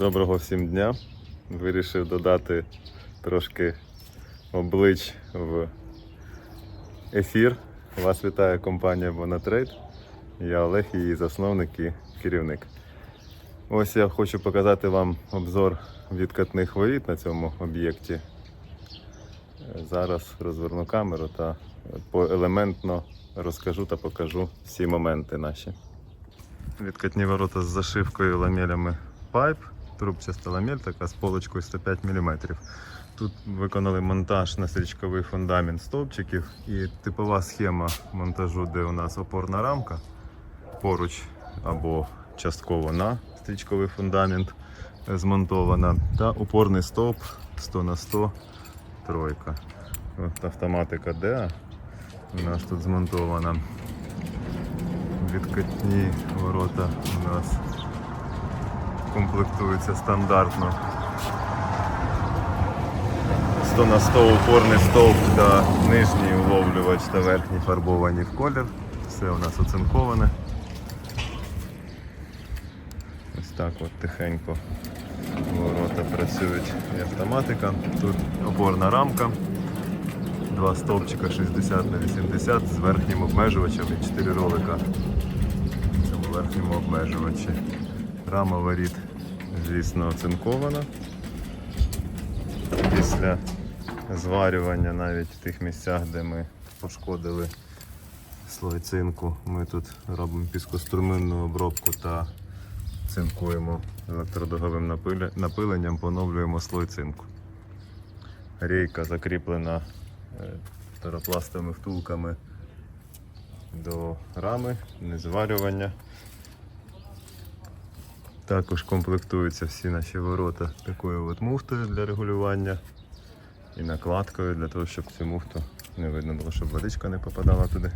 Доброго всім дня. Вирішив додати трошки облич в ефір. Вас вітає компанія Bonatrade. Я Олег, її засновник і керівник. Ось я хочу показати вам обзор відкатних воріт на цьому об'єкті. Зараз розверну камеру та поелементно розкажу та покажу всі моменти наші. Відкатні ворота з зашивкою ламелями Pipe, трубчаста ламель, така з полочкою 105 мм. Тут виконали монтаж на стрічковий фундамент стовпчиків і типова схема монтажу, де у нас опорна рамка поруч або частково на стрічковий фундамент змонтована, та опорний стовп 100 на 100 тройка. От автоматика DEA у нас тут змонтована. Відкатні ворота у нас комплектуються стандартно. 100 на 100 упорний стовп та нижній уловлювач та верхній фарбовані в колір. Все у нас оцинковане. Ось так от тихенько ворота працюють і автоматика. Тут опорна рамка. Два стовпчика 60 на 80 з верхнім обмежувачем і 4 ролика в цьому верхньому обмежувачі. Рама воріт, звісно, оцинкована. Після зварювання навіть в тих місцях, де ми пошкодили слой цинку, ми тут робимо піскоструменну обробку та цинкуємо електродуговим напиленням, поновлюємо слой цинку. Рейка закріплена е, теропластовими втулками до рами, не зварювання. Також комплектуються всі наші ворота такою от муфтою для регулювання і накладкою для того, щоб цю муфту не видно було, щоб водичка не попадала туди.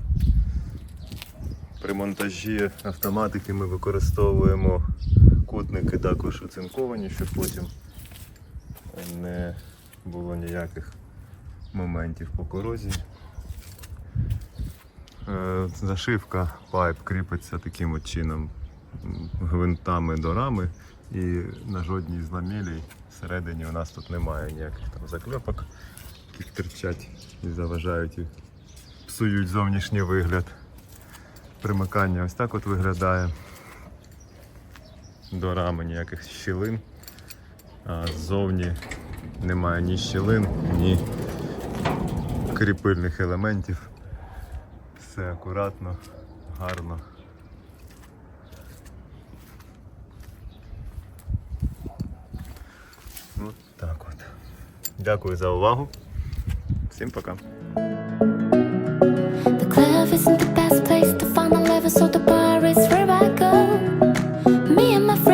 При монтажі автоматики ми використовуємо кутники також оцинковані, щоб потім не було ніяких моментів по корозії. Е, Зашивка пайп кріпиться таким от чином гвинтами до рами і на жодній з всередині у нас тут немає ніяких там закльопок, які терчать і заважають і псують зовнішній вигляд. Примикання ось так от виглядає. До рами ніяких щілин. А ззовні немає ні щілин, ні кріпильних елементів. Все акуратно, гарно. От так от. Дякую за увагу. Всім пока.